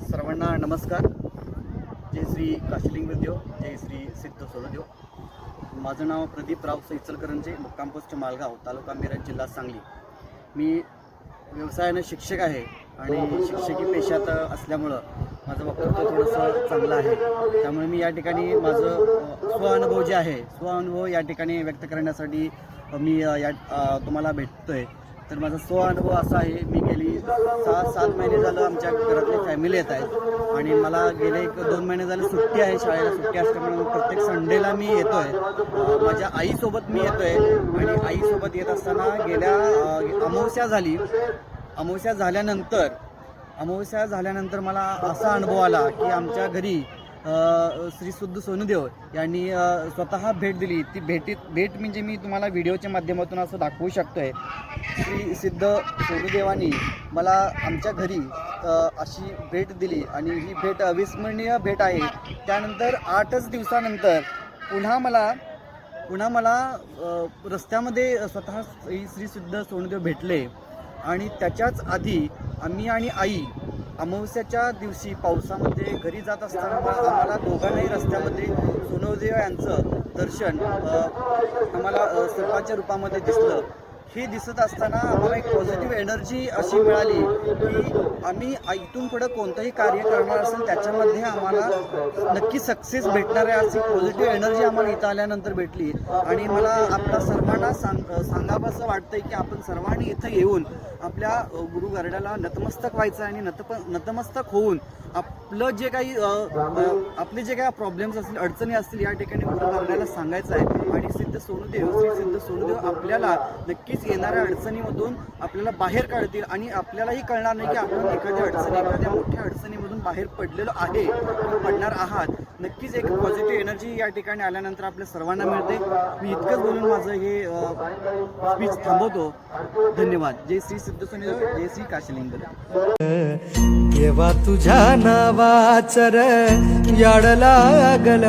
सर्वांना नमस्कार. जय श्री काशिलिंगदेव जय श्री सिद्ध सोडदेव माझं नाव प्रदीप राव इचलकरंजे मुक्काम पोस्ट मालगाव तालुका मिरज जिल्हा सांगली. मी व्यवसायानं शिक्षक आहे आणि शिक्षकी पेशात असल्यामुळं माझं वक्तव्य थोडंसं चांगलं आहे. त्यामुळे मी या ठिकाणी माझं स्वअनुभव जे आहे स्वअनुभव या ठिकाणी व्यक्त करण्यासाठी मी या तुम्हाला भेटतो आहे तर माझा स्वअनुभव असा आहे मी गेली सहा सात महिने झालं आमच्या घरातली फॅमिली येत आहेत. आणि मला गेले एक दोन महिने झाले सुट्टी आहे शाळेला सुट्टी असल्यामुळे प्रत्येक संडेला मी येतोय. आहे माझ्या आईसोबत मी येतोय. आणि आईसोबत येत असताना गेल्या अमावस्या झाली. अमावस्या झाल्यानंतर अमावस्या झाल्यानंतर मला असा अनुभव आला की आमच्या घरी श्री शुद्ध सोनुदेव यांनी स्वतः भेट दिली. ती भेटीत भेट म्हणजे मी तुम्हाला व्हिडिओच्या माध्यमातून असं दाखवू शकतोय. श्री सिद्ध सोनुदेवानी मला आमच्या घरी अशी भेट दिली आणि ही भेट अविस्मरणीय भेट आहे. त्यानंतर आठच दिवसानंतर पुन्हा मला पुन्हा मला रस्त्यामध्ये स्वतः श्री श्री सिद्ध सोनुदेव भेटले. आणि त्याच्याच आधी आम्ही आणि आई अमावस्याच्या दिवशी पावसामध्ये घरी जात असताना आम्हाला दोघांनाही रस्त्यामध्ये सोनवदेव यांचं दर्शन आम्हाला अ, रूपामध्ये दिसलं. हे दिसत असताना आम्हाला एक पॉझिटिव्ह एनर्जी अशी मिळाली की आम्ही इथून पुढं कोणतंही कार्य करणार असेल त्याच्यामध्ये आम्हाला नक्की सक्सेस भेटणार आहे. अशी पॉझिटिव्ह एनर्जी आम्हाला इथं आल्यानंतर भेटली. आणि मला आपल्या सर्वांना सांग सांगावं असं वाटतंय की आपण सर्वांनी इथं येऊन आपल्या गुरुगरड्याला गुरु नतमस्तक व्हायचं आणि नतप नतमस्तक होऊन आप आपलं जे काही आपले जे काही प्रॉब्लेम्स असतील अडचणी असतील या ठिकाणी गुरु सांगायचं आहे. आणि सिद्ध सोनुदेव श्री सिद्ध सोनुदेव आपल्याला नक्कीच येणाऱ्या अडचणीमधून आपल्याला बाहेर काढतील. आणि आपल्यालाही कळणार नाही की आपण एखाद्या अडचणी एखाद्या मोठ्या अडचणीमधून बाहेर पडलेलो आहे. किंवा पडणार आहात. नक्कीच एक पॉझिटिव्ह एनर्जी या ठिकाणी आल्यानंतर आपल्या सर्वांना मिळते. मी इतकंच बोलून माझं हे स्पीच थांबवतो. धन्यवाद. जय श्री सिद्ध सोनुदेव जय श्री काशिलिंग. देवा तुझ्या वाचर याड लागल.